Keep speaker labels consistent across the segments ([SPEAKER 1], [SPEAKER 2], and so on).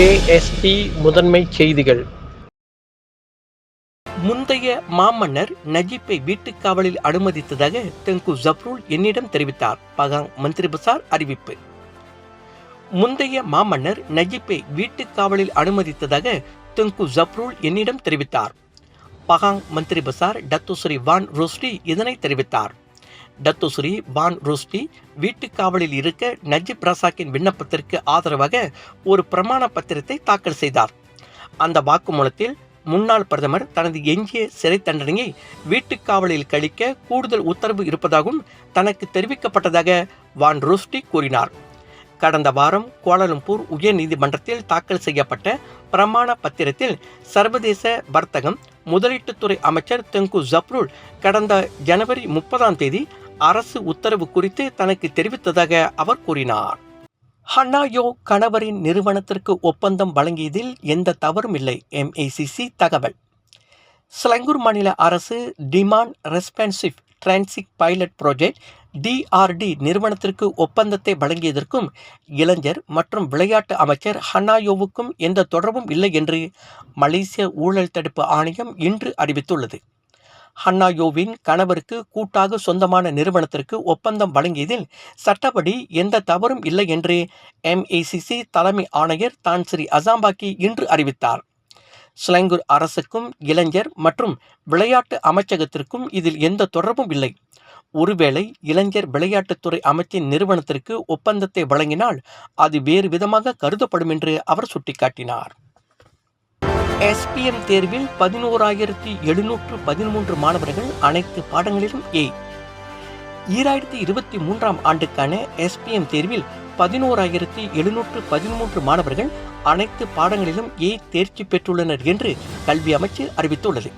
[SPEAKER 1] KST முதன்மை செய்திகள்.
[SPEAKER 2] முந்தைய மாமன்னர் நஜீப்பை வீட்டுக் காவலில் அனுமதித்ததாக தெங்கு ஜப்ரூல் என்னிடம் தெரிவித்தார். பகாங் மந்திரி பசார் அறிவிப்பு. முந்தைய மாமன்னர் நஜீப்பை வீட்டுக் காவலில் அனுமதித்ததாக தெங்கு ஜப்ரூல் என்னிடம் தெரிவித்தார். பகாங் மந்திரி பசார் டத்துஸ்ரீ வான் ரோஸ்டி இதனை தெரிவித்தார். டத்துஸ்ரீ வான் ரோஸ்டி வீட்டுக் காவலில் இருக்க நஜீப் ரசாக்கின் விண்ணப்பத்திற்கு ஆதரவாக ஒரு பிரமாண பத்திரத்தை தாக்கல் செய்தார். அந்த வாக்குமூலத்தில் முன்னாள் பிரதமர் தனது எஞ்சிய சிறை தண்டனையை வீட்டுக் காவலில் கழிக்க கூடுதல் உத்தரவு இருப்பதாகவும் தனக்கு தெரிவிக்கப்பட்டதாக வான் ரோஸ்டி கூறினார். கடந்த வாரம் கோலாலம்பூர் உயர்நீதிமன்றத்தில் தாக்கல் செய்யப்பட்ட பிரமாண பத்திரத்தில் சர்வதேச வர்த்தகம் முதலீட்டுத்துறை அமைச்சர் தெங்கு ஜப்ருல் கடந்த ஜனவரி முப்பதாம் தேதி அரசு உத்தரவு குறித்து தனக்கு தெரிவித்ததாக அவர் கூறினார். ஹன்னாயோ கணவரின் நிறுவனத்திற்கு ஒப்பந்தம் வழங்கியதில் எந்த தவறும் இல்லை எம்ஏசிசி தகவல். ஸ்லங்கூர் மாநில அரசு demand responsive transit pilot project DRT நிறுவனத்திற்கு ஒப்பந்தத்தை வழங்கியதற்கும் இளைஞர் மற்றும் விளையாட்டு அமைச்சர் ஹன்னாயோவுக்கும் எந்த தொடர்பும் இல்லை என்று மலேசிய ஊழல் தடுப்பு ஆணையம் இன்று அறிவித்துள்ளது. ஹன்னாயோவின் கணவருக்கு கூட்டாக சொந்தமான நிறுவனத்திற்கு ஒப்பந்தம் வழங்கியதில் சட்டப்படி எந்த தவறும் இல்லை என்று எம்ஏசிசி தலைமை ஆணையர் தான் ஸ்ரீ அசாம்பாக்கி இன்று அறிவித்தார். ஸ்லங்கூர் அரசுக்கும் இளைஞர் மற்றும் விளையாட்டு அமைச்சகத்திற்கும் இதில் எந்த தொடர்பும் இல்லை. ஒருவேளை இளைஞர் விளையாட்டுத்துறை அமைச்சின் நிறுவனத்திற்கு ஒப்பந்தத்தை வழங்கினால் அது வேறு விதமாக கருதப்படும் என்று அவர் சுட்டிக்காட்டினார். எஸ்பிஎம் தேர்வில் பதினோராயிரத்தி எழுநூற்று பதிமூன்று மாணவர்கள் அனைத்து பாடங்களிலும் ஏ. ஈராயிரத்தி இருபத்தி மூன்றாம் ஆண்டுக்கான எஸ்பிஎம் தேர்வில் பதினோராயிரத்தி எழுநூற்று பதிமூன்று மாணவர்கள் அனைத்து பாடங்களிலும் ஏ தேர்ச்சி பெற்றுள்ளனர் என்று கல்வி அமைச்சு அறிவித்துள்ளது.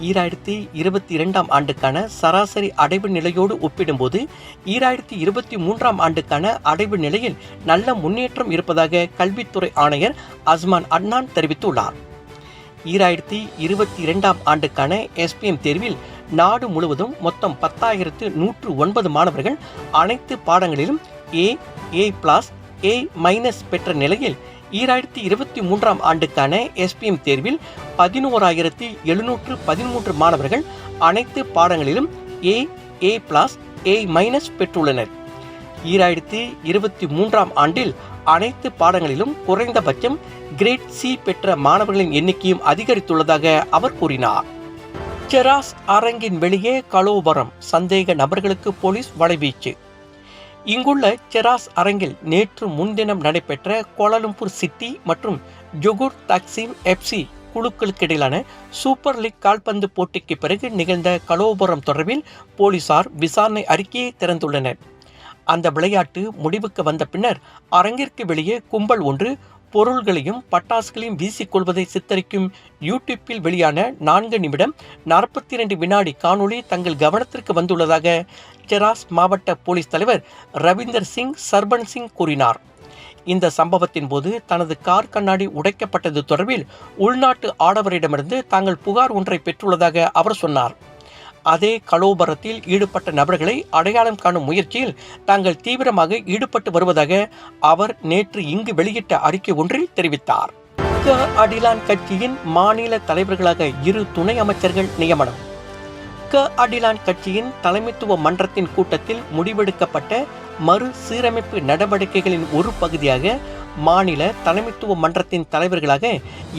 [SPEAKER 2] ஈராயிரத்தி இருபத்தி இரண்டாம் ஆண்டுக்கான சராசரி அடைவு நிலையோடு ஒப்பிடும்போது ஈராயிரத்தி இருபத்தி மூன்றாம் ஆண்டுக்கான அடைவு நிலையில் நல்ல முன்னேற்றம் இருப்பதாக கல்வித்துறை ஆணையர் அஸ்மான் அட்னான் தெரிவித்துள்ளார். ஈராயிரத்தி இருபத்தி இரண்டாம் ஆண்டுக்கான எஸ்பிஎம் தேர்வில் நாடு முழுவதும் மொத்தம் பத்தாயிரத்து நூற்று ஒன்பது மாணவர்கள் அனைத்து பாடங்களிலும் ஏ ஏ பிளாஸ் ஏ மைனஸ் பெற்ற நிலையில் ஈராயிரத்தி இருபத்தி மூன்றாம் ஆண்டுக்கான எஸ்பிஎம் தேர்வில் பதினோராயிரத்தி எழுநூற்று பதிமூன்று மாணவர்கள் அனைத்து பாடங்களிலும் ஏ ஏ பிளாஸ் ஏ மைனஸ் பெற்றுள்ளனர். ஈராயிரத்தி இருபத்தி மூன்றாம் ஆண்டில் அனைத்து பாடங்களிலும் குறைந்தபட்சம் கிரேட் சி பெற்ற மாணவர்களின் எண்ணிக்கையும் அதிகரித்துள்ளதாக அவர் கூறினார். செராஸ் அரங்கின் வெளியே கலோபரம் சந்தேக நபர்களுக்கு போலீஸ் வலைவீச்சு. இங்குள்ள செராஸ் அரங்கில் நேற்று முன்தினம் நடைபெற்ற கோலாலம்பூர் சிட்டி மற்றும் ஜொகூர் தாக்சிம் எஃப்சி குழுக்களுக்கிடையிலான சூப்பர் லீக் கால்பந்து போட்டிக்கு பிறகு நிகழ்ந்த கலோபரம் தொடர்பில் போலீசார் விசாரணை அறிக்கையை திறந்துள்ளனர். அந்த விளையாட்டு முடிவுக்கு வந்த பின்னர் அரங்கிற்கு வெளியே கும்பல் ஒன்று பொருள்களையும் பட்டாசுகளையும் வீசிக்கொள்வதை சித்தரிக்கும் யூடியூப்பில் வெளியான நான்கு நிமிடம் நாற்பத்தி இரண்டு வினாடி காணொளி தங்கள் கவனத்திற்கு வந்துள்ளதாக ஜெராஸ் மாவட்ட போலீஸ் தலைவர் ரவீந்தர் சிங் சர்பன் சிங் கூறினார். இந்த சம்பவத்தின் போது தனது கார் கண்ணாடி உடைக்கப்பட்டது தொடர்பில் உள்நாட்டு ஆடவரிடமிருந்து தாங்கள் புகார் ஒன்றை பெற்றுள்ளதாக அவர் சொன்னார். அதே கலோபரத்தில் ஈடுபட்ட நபர்களை அடையாளம் காணும் முயற்சியில் தாங்கள் தீவிரமாக ஈடுபட்டு வருவதாக அவர் நேற்று இங்கு வெளியிட்ட அறிக்கை ஒன்றில் தெரிவித்தார். க. அடிலான் கட்சியின் மாநில தலைவர்களாக இரு துணை அமைச்சர்கள் நியமனம். க. அடிலான் கட்சியின் தலைமைத்துவ மன்றத்தின் கூட்டத்தில் முடிவெடுக்கப்பட்ட மறு சீரமைப்பு நடவடிக்கைகளின் ஒரு பகுதியாக மாநில தலைமைத்துவ மன்றத்தின் தலைவர்களாக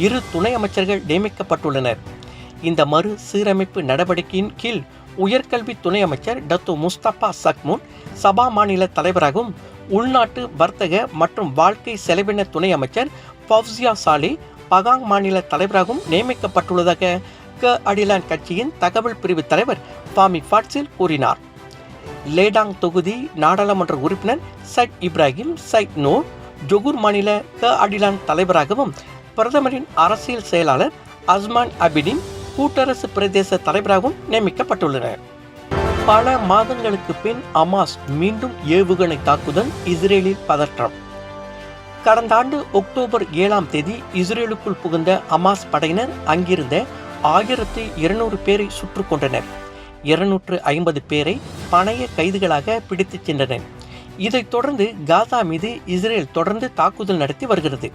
[SPEAKER 2] இரு துணை அமைச்சர்கள் நியமிக்கப்பட்டுள்ளனர். இந்த மறு சீரமைப்பு நடவடிக்கையின் கீழ் உயர்கல்வி துணை அமைச்சர் டத்து முஸ்தபா சக்முன் சபா மாநில தலைவராகவும் உள்நாட்டு வர்த்தக மற்றும் வாழ்க்கை செலவின துணை அமைச்சர் பவ்சியா சாலி பகாங் மாநில தலைவராகவும் நியமிக்கப்பட்டுள்ளதாக க அடிலான் கட்சியின் தகவல் பிரிவு தலைவர் ஃபாமி ஃபாட்சில் கூறினார். லேடாங் தொகுதி நாடாளுமன்ற உறுப்பினர் Syed Ibrahim Syed Noor Johor மாநில க அடிலான் தலைவராகவும் பிரதமரின் அரசியல் செயலாளர் அஸ்மான் அபிடின் கூட்டரசு பிரதேச தலைவராகவும் நியமிக்கப்பட்டுள்ளனர் பல மாதங்களுக்கு பின் அமாஸ் மீண்டும் ஏவுகணை தாக்குதல் இஸ்ரேலில் பதற்றம். கடந்த ஆண்டு அக்டோபர் ஏழாம் தேதி இஸ்ரேலுக்குள் புகுந்த அமாஸ் படையினர் அங்கிருந்த ஆயிரத்தி இருநூறு பேரை சுற்று கொண்டனர் இருநூற்று ஐம்பது பேரை பணைய கைதுகளாக பிடித்துச் சென்றனர். இதைத் தொடர்ந்து காசா மீது இஸ்ரேல் தொடர்ந்து தாக்குதல் நடத்தி வருகிறது.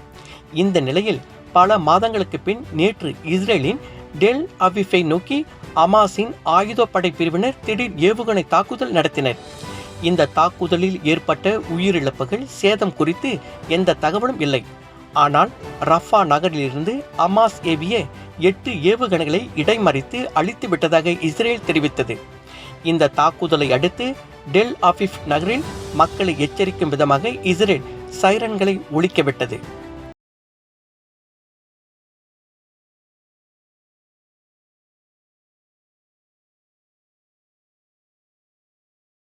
[SPEAKER 2] இந்த நிலையில் பல மாதங்களுக்கு பின் நேற்று இஸ்ரேலின் டெல் அவிஃபை நோக்கி அமாஸின் ஆயுதப்படை பிரிவினர் திடீர் ஏவுகணை தாக்குதல் நடத்தினர். இந்த தாக்குதலில் ஏற்பட்ட உயிரிழப்புகள் சேதம் குறித்து எந்த தகவலும் இல்லை. ஆனால் ரஃபா நகரிலிருந்து அமாஸ் ஏவிய எட்டு ஏவுகணைகளை இடைமறித்து அழித்து விட்டதாக இஸ்ரேல் தெரிவித்தது. இந்த தாக்குதலை அடுத்து டெல் ஆஃபிஃப் நகரில் மக்களை எச்சரிக்கும் விதமாக இஸ்ரேல் சைரன்களை ஒழிக்கவிட்டது